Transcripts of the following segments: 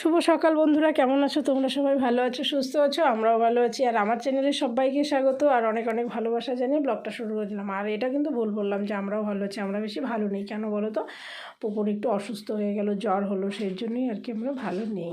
শুভ সকাল বন্ধুরা, কেমন আছো? তোমরা সবাই ভালো আছো, সুস্থ আছো? আমরাও ভালো আছি। আর আমার চ্যানেলে সবাইকে স্বাগত, আর অনেক অনেক ভালোবাসা জানিয়ে ব্লগটা শুরু করেছিলাম আর এটা কিন্তু ভুল বললাম যে আমরাও ভালো আছি, আমরা বেশি ভালো নেই। কেন বলো তো? পুকুর একটু অসুস্থ হয়ে গেল, জ্বর হলো, সেই জন্যই আর কি আমরা ভালো নেই।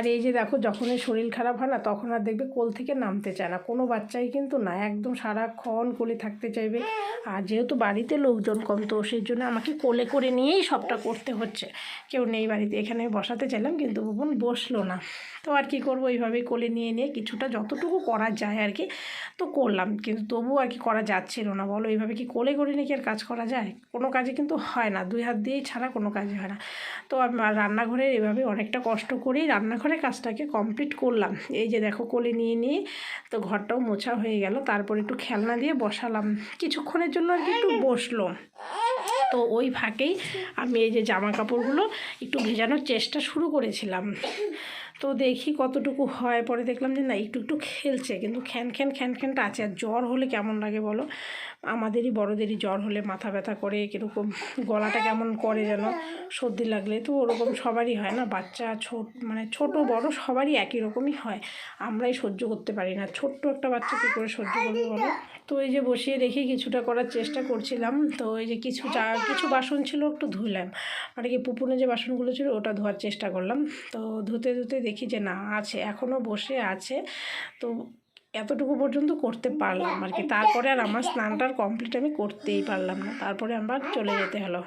আর এই যে দেখো, যখনই শরীর খারাপ হয় না, তখন আর দেখবে কোল থেকে নামতে চায় না। কোনো বাচ্চাই কিন্তু না, একদম সারাক্ষণ কোলে থাকতে চাইবে। আর যেহেতু বাড়িতে লোকজন কম, তো সেই জন্য আমাকে কোলে করে নিয়েই সবটা করতে হচ্ছে। কেউ নেই বাড়িতে, এখানে বসাতে চাইলাম, কিন্তু বোন বসল না। তো আর কি করব, এইভাবেই কোলে নিয়ে নিয়ে কিছুটা যতটুকু করা যায় আর কি, তো করলাম। কিন্তু তবুও আর কি করা যাচ্ছিল না। বলো, এইভাবে কি কোলে করে নিয়ে কি আর কাজ করা যায়? কোনো কাজে কিন্তু হয় না। দুই হাত দিয়েই ছাড়া কোনো কাজই হয় না। তো আমি রান্নাঘরে এভাবে অনেকটা কষ্ট করেই রান্নাঘরের কাজটাকে কমপ্লিট করলাম। এই যে দেখো কোলে নিয়ে নিয়ে তো ঘরটাও মোছা হয়ে গেল। তারপর একটু খেলনা দিয়ে বসালাম। কিছুক্ষণের জন্য আর কি একটু বসল। তো ওই ফাঁকেই আমি এই যে জামা কাপড়গুলো একটু ভেজানোর চেষ্টা শুরু করেছিলাম। তো দেখি কতটুকু হয়। পরে দেখলাম যে না, একটু একটু খেলছে, কিন্তু খ্যান খ্যান খ্যান খ্যানটা আছে আর জ্বর হলে কেমন লাগে বলো? আমাদেরই বড়দেরই জ্বর হলে মাথা ব্যথা করে, কীরকম গলাটা কেমন করে যেন, সর্দি লাগলে। তো ওরকম সবারই হয় না, বাচ্চা, ছোট মানে ছোট, বড় সবারই একই রকমই হয়। আমরাই সহ্য করতে পারি না। ছোট্ট একটা বাচ্চা কী করে সহ্য করবে বলো? তো এই যে বসিয়ে রেখে কিছুটা করার চেষ্টা করছিলাম। তো এই যে কিছু চা কিছু বাসন ছিল একটু ধুলাম। মানে কি পুপুনে যে বাসনগুলো ছিল ওটা ধোয়ার চেষ্টা করলাম। তো ধুতে ধুতে দেখি যে না, আছে এখনও বসে আছে। তো এতটুকু পর্যন্ত করতে পারলাম আর কি। তারপরে আর আমার স্নানটার কমপ্লিট আমি করতেই পারলাম না। তারপরে আমার চলে যেতে হলো।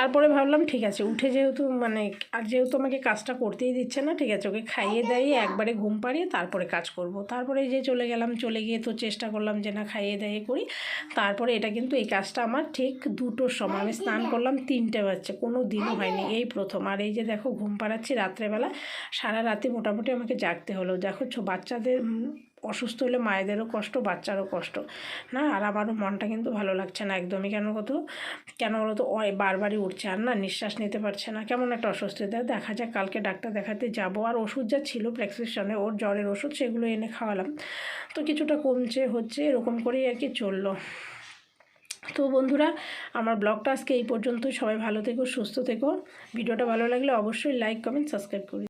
তারপরে ভাবলাম ঠিক আছে উঠে যেহেতু মানে আর যেহেতু আমাকে কাজটা করতেই দিচ্ছে না ঠিক আছে ওকে খাইয়ে দাইয়ে একবারে ঘুম পাড়িয়ে তারপরে কাজ করব। তারপরে এই যে চলে গেলাম চলে গিয়ে তো চেষ্টা করলাম যে না খাইয়ে দাইয়ে করি। তারপরে এটা কিন্তু এই কাজটা আমার ঠিক দুটোর সময়। আমি স্নান করলাম তিনটে বাজছে কোনো দিনও হয়নি এই প্রথম। আর এই যে দেখো ঘুম পাড়াচ্ছি রাত্রেবেলা সারা রাতে মোটামুটি আমাকে জাগতে হলো। দেখো ছো- বাচ্চাদের অসুস্থ হলে মায়েদেরও কষ্ট, বাচ্চারও কষ্ট। না, আর আমারও মনটা কিন্তু ভালো লাগছে না একদমই। কেন কত? কেন বলো তো? বারবারই উঠছে। আর না, নিঃশ্বাস নিতে পারছে না। কেমন একটা অস্বস্তি দেয় দেখা যাক, কালকে ডাক্তার দেখাতে যাব। আর ওষুধ যা ছিল প্রেসক্রিপশনে, ওর জ্বরের ওষুধ, সেগুলো এনে খাওয়ালাম। তো কিছুটা কমছে, হচ্ছে এরকম করেই আর কি চলল। তো বন্ধুরা, আমার ব্লগটা আজকে এই পর্যন্তই। সবাই ভালো থেকো, সুস্থ থেকো। ভিডিওটা ভালো লাগলে অবশ্যই লাইক কমেন্ট সাবস্ক্রাইব করি